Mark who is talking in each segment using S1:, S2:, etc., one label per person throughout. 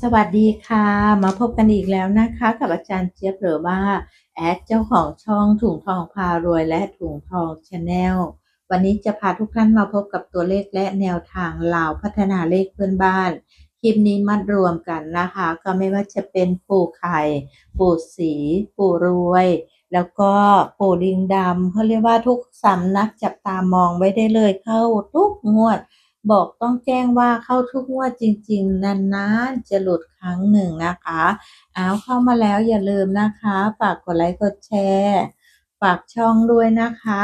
S1: สวัสดีค่ะ มาพบกันอีกแล้วนะคะ กับอาจารย์เจี๊ยบหรือว่าแอดเจ้าของช่องถุงทองพารวยและถุงทองชาแนลวันนี้จะพาทุกท่านมาพบกับตัวเลขและแนวทางลาวพัฒนาเลขเพื่อนบ้านคลิปนี้มัดรวมกันนะคะ ก็ไม่ว่าจะเป็นปู่ไข่ปู่สีปู่รวย แล้วก็ปู่ลิงดำเขาเรียกว่าทุกสำนักจับตามองไว้ได้เลยเข้าทุกงวด บอกต้องแจ้งว่าเข้าทุกงวดจริง ๆ นานๆ จะหลุดครั้งหนึ่งนะคะเอาเข้ามาแล้วอย่าลืมนะคะฝากกดไลค์กดแชร์ฝากช่องด้วยนะคะ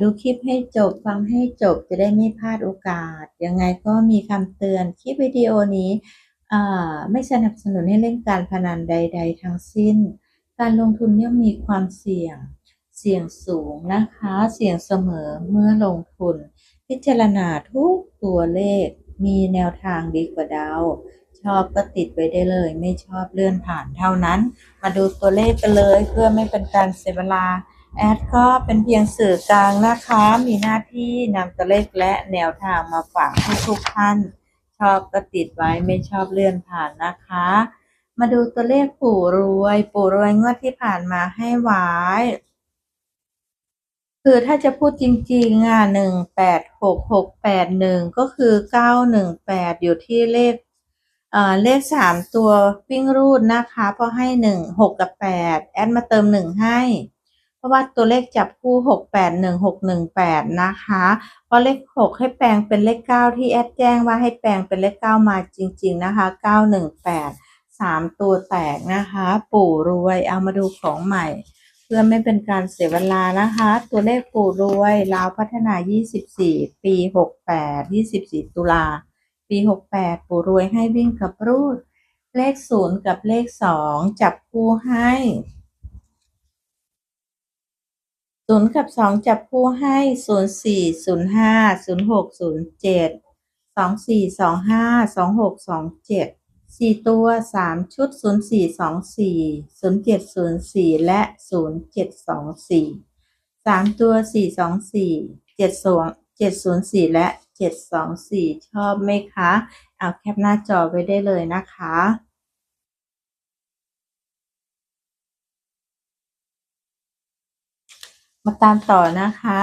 S1: ดูคลิปให้จบฟังให้จบจะได้ไม่พลาดโอกาส ยังไงก็มีคำเตือนคลิปวิดีโอนี้ไม่สนับสนุนให้เล่นการพนันใด ๆ ทั้งสิ้น การลงทุนย่อมมีความเสี่ยง เสี่ยงสูงนะคะ เสี่ยงเสมอเมื่อลงทุน พิจารณาทุกตัวเลข มีแนวทางดีกว่าดาวชอบก็ติดไว้ได้เลย ไม่ชอบเลื่อนผ่านเท่านั้น มาดูตัวเลขกันเลยเพื่อไม่เป็นการเสียเวลา แอดก็เป็นเพียงสื่อกลางนะคะ มีหน้าที่นำตัวเลขและแนวทางมาฝากทุกท่าน ชอบก็ติดไว้ไม่ชอบเลื่อนผ่านนะคะ มาดูตัวเลขปู่รวย ปู่รวยงวดที่ผ่านมาให้ไว้ คือถ้าจะพูดจริงๆอะหนึ่งแปดหกหกแปดหนึ่งก็คือเก้าหนึ่งแปดอยู่ที่เลขเอ่อเลขสามตัววิ่งรูดนะคะเพราะให้หนึ่งหกกับแปดแอดมาเติมหนึ่งให้ เพราะว่าตัวเลขจับคู่หกแปดหนึ่งหกหนึ่งแปดนะคะเพราะเลขหกให้แปลงเป็นเลขเก้าที่แอดแจ้งว่าให้แปลงเป็นเลขเก้ามาจริง ๆ นะคะเก้าหนึ่งแปดสามตัวแตกนะคะ ปู่รวยเอามาดูของใหม่ เพื่อไม่เป็นการเสียเวลานะคะ ตัวเลขปู่รวยลาวพัฒนา 24 ปี 68 24 ตุลา ปี 68 ปู่รวยให้วิ่งกับรูด เลข 0 กับเลข 2 จับคู่ให้ศูนย์กับสองจับคู่ให้ศูนย์สี่ศูนย์ห้าศูนย์หกศูนย์เจ็ดสองสี่สองห้าสองหกสองเจ็ด สี่ตัวสามชุดศูนย์สี่สองสี่ศูนย์เจ็ดศูนย์สี่และศูนย์เจ็ดสองสี่สามตัวสี่สองสี่เจ็ดสองเจ็ดศูนย์สี่และเจ็ดสองสี่ชอบไหมคะ เอาแคปหน้าจอไว้ได้เลยนะคะมาตามต่อนะคะ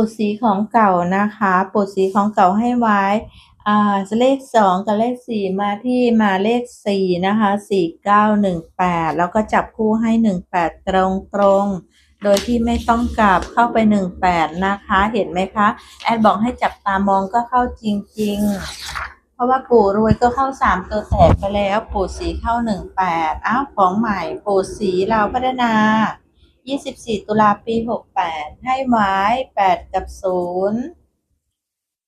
S1: ปูสีของเก่านะคะปูสีของเก่าให้ไว้อ่าเลขสองกับเลขสี่มาที่มาเลขสี่นะคะสี่เก้าหนึ่งแปดแล้วก็จับคู่ให้หนึ่งแปดตรงตรงโดยที่ไม่ต้องกลับเข้าไปหนึ่งแปดนะคะ เห็นไหมคะ แอดบอกให้จับตามองก็เข้าจริง ๆ เพราะว่าปู่รวยก็เข้าสามตัวแตกไปแล้ว ปู่สีเข้าหนึ่งแปดอ้าวของใหม่ ปู่สีเราพัฒนา 24 ตุลาปี 68 ให้ไว้8 กับ 0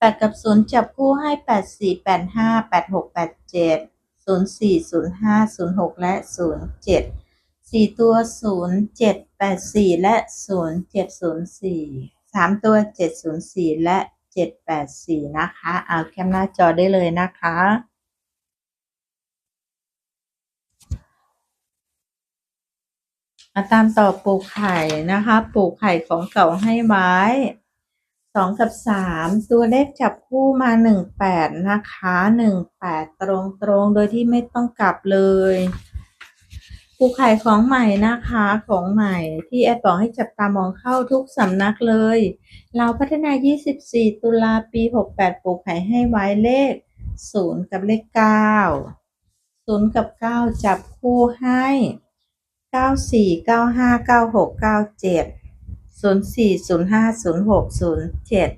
S1: 8 กับ 0 จับคู่ให้ 84 85 86 87 04 05 06 และ 07 4 ตัว 07 84 และ 0704 3 ตัว 704 และ 784 นะคะ เอาแคมหน้าจอได้เลยนะคะาตามต่อปลูกไข่นะคะปลูกไข่ของเก่าให้ไว้สองกับสามตัวเลขจับคู่มาหนึ่งแปดนะคะหนึ่งแปดตรงตรงโดยที่ไม่ต้องกลับเลยปลูกไข่ของใหม่นะคะของใหม่ที่แอดบอกให้จับตามองเข้าทุกสำนักเลย เราพัฒนา 24 ตุลาปี 68 ปลูกไข่ให้ไว้เลข 0 กับเลข 9 0 กับ 9 จับคู่ให้ เก้าสี่เก้าห้าเก้าหกเก้าเจ็ดศูนย์สี่ศูนย์ห้าศูนย์หกศูนย์เจ็ด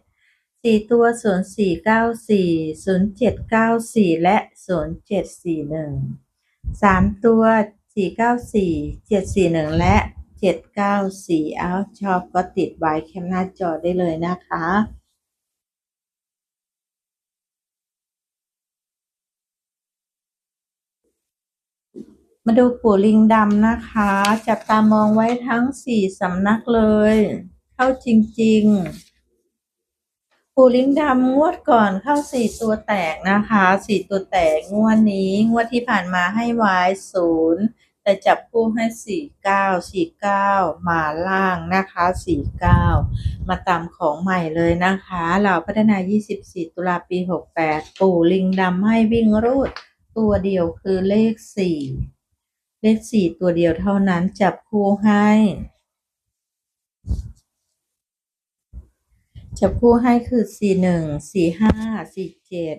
S1: สี่ตัวศูนย์สี่เก้าสี่ศูนย์เจ็ดเก้าสี่และศูนย์เจ็ดสี่หนึ่งสามตัวสี่เก้าสี่เจ็ดสี่หนึ่งและเจ็ดเก้าสี่เอาชอบก็ติดไว้แคมหน้าจอได้เลยนะคะ มาดูปู่ลิงดำนะคะ จับตามองไว้ทั้งสี่สำนักเลย เข้าจริง ๆ ปู่ลิงดำงวดก่อนเข้าสี่ตัวแตกนะคะสี่ตัวแตกงวดนี้งวดที่ผ่านมาให้ไว้ศูนย์แต่จับคู่ให้สี่เก้าสี่เก้ามาล่างนะคะสี่เก้ามาตามของใหม่เลยนะคะเราพัฒนา24ตุลาปี68ปู่ลิงดำให้วิ่งรูด ตัวเดียวคือเลขสี่ เลขสี่ตัวเดียวเท่านั้นจับคู่ให้ จับคู่ให้คือสี่หนึ่งสี่ห้าสี่เจ็ด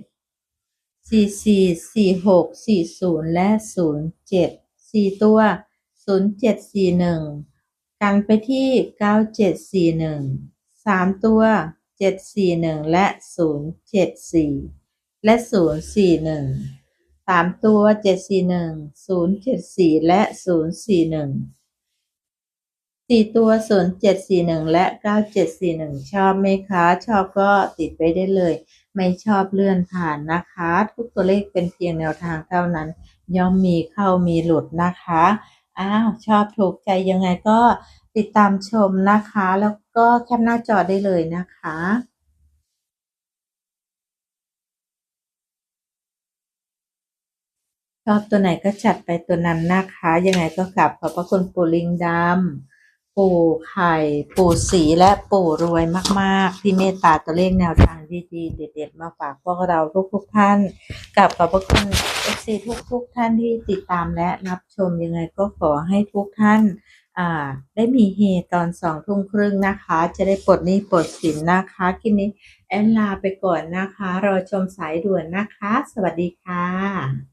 S1: สี่สี่สี่หกสี่ศูนย์และศูนย์เจ็ดสี่ตัวศูนย์เจ็ดสี่หนึ่งกันไปที่เก้าเจ็ดสี่หนึ่งสามตัวเจ็ดสี่หนึ่งและศูนย์เจ็ดสี่และศูนย์สี่หนึ่ง สามตัวเจ็ดสี่หนึ่งศูนย์เจ็ดสี่และศูนย์สี่หนึ่งสี่ตัวศูนย์เจ็ดสี่หนึ่งและเก้าเจ็ดสี่หนึ่งชอบไหมคะ ชอบก็ติดไปได้เลย ไม่ชอบเลื่อนผ่านนะคะ ทุกตัวเลขเป็นเพียงแนวทางเท่านั้น ย่อมมีเข้ามีหลุดนะคะ อ้าว ชอบถูกใจยังไงก็ติดตามชมนะคะ แล้วก็แคปหน้าจอได้เลยนะคะ ชอบตัวไหนก็จัดไปตัวนั้นนะคะ ยังไงก็กลับขอบพระคุณปู่ลิงดำปู่ไข่ ปู่สีและปู่รวยมากๆ ที่เมตตาตัวเลขแนวทางดีๆ เด็ดๆ มาฝากพวกเราทุกๆท่านกับขอบพระคุณเอฟซีทุกๆท่านที่ติดตามและรับชมยังไงก็ขอให้ทุกท่านอ่าได้มีเฮตอนสองทุ่มครึ่งนะคะ จะได้ปลดหนี้ปลดสินนะคะกินนี้แอนลาไปก่อนนะคะ รอชมสายด่วนนะคะ สวัสดีค่ะ